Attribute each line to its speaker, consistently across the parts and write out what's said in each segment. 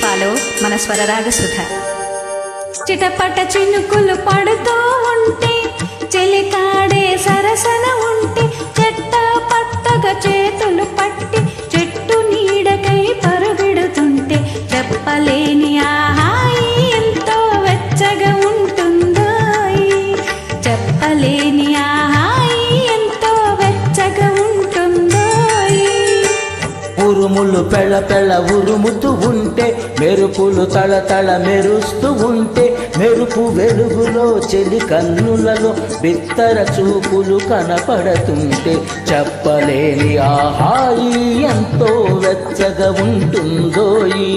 Speaker 1: పుష్పాలు మన స్వరరాగ సుధ చిటపట చినుకులు పడుతూ ఉంటే చెలికాడే సరసన ఉంటే చెట్ట
Speaker 2: ఉరుములు పెళ్ళ పెళ్ళ ఉరుముతూ ఉంటే మెరుపులు తళ తళ మెరుస్తూ ఉంటే మెరుపు వెలుగులో చెలి కన్నులలో బిత్తర చూపులు కనపడుతుంటే చెప్పలేని ఆహాయి ఎంతో వెచ్చగా ఉంటుందోయి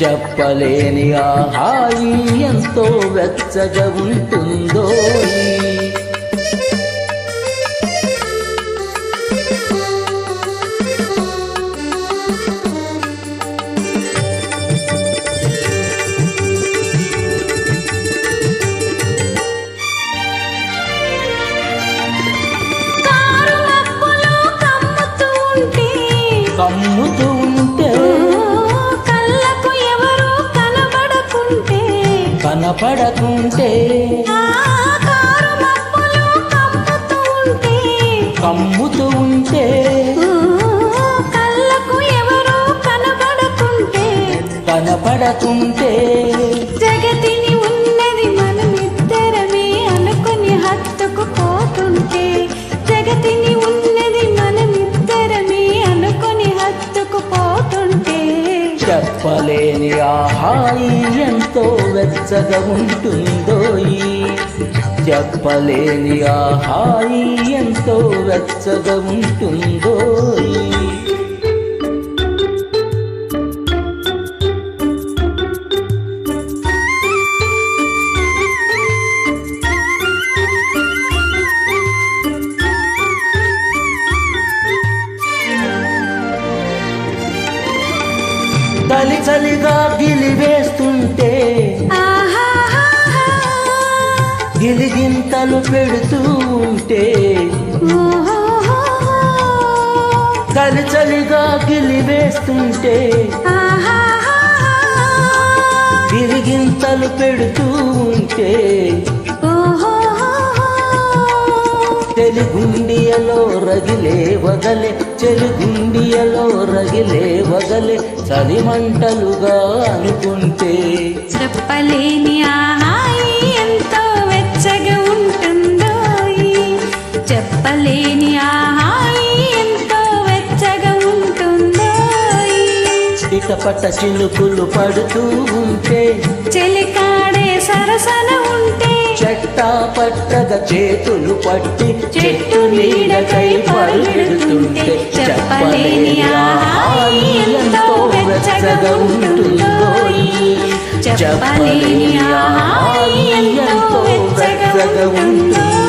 Speaker 2: చెప్పలేని ఆహాయి ఎంతో వెచ్చగా ఉంటుందోయి కనపడకుంటే
Speaker 1: కమ్ముతూ ఉంటే కళ్ళకు ఎవరు
Speaker 2: కనపడకుంటే హాయి ఎంతో వెచ్చగా ఉంటుందో చెప్పలేని ఆ హాయి ఎంతో వెచ్చగా ఉంటుందోయి చలి చలిగా గిలివేస్తుంటే. గిలిగింతలు పెడుతూ ఉంటే. చలి చలిగా గిలివేస్తుంటే. గిలిగింతలు పెడుతూ ఉంటే. తెలుగుండియలో రగిలే వగలే చెలుగుండియలో రగిలే వగలే చలిమంటలుగా అనుకుంటే.
Speaker 1: చెప్పలేని ఆహాయి ఎంతో వెచ్చగా ఉంటుందో చెప్పలేని ఆహాయి ఎంతో వెచ్చగా ఉంటుందో
Speaker 2: చిటపట చిలుకులు పడుతూ ఉంటే.
Speaker 1: చెలికాడే సరసన
Speaker 2: చెట్టా పట్టగ చేతులు పట్టి
Speaker 1: చెట్టు నీడకై పరుగెడుతుంటే చెప్పలేని ఆహాయి ఎంతో వెచ్చగా ఉంటుందో చెప్పలేని ఎంతో వెచ్చగా ఉంటుందో